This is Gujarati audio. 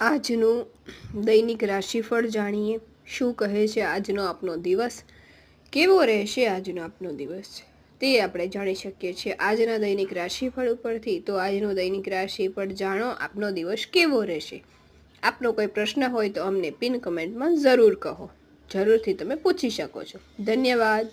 આજનું દૈનિક રાશિફળ જાણીએ. શું કહે છે આજનો આપનો દિવસ? કેવો રહેશે આજનો આપનો દિવસ? તે આપણે જાણી શકીએ છીએ. આજના દૈનિક રાશિફળ ઉપરથી તો આજનો દૈનિક રાશિફળ જાણો આપનો દિવસ કેવો રહેશે? આપનો કોઈ પ્રશ્ન હોય તો અમને પિન કમેન્ટમાં જરૂર કહો. જરૂરથી તમે પૂછી શકો છો. ધન્યવાદ.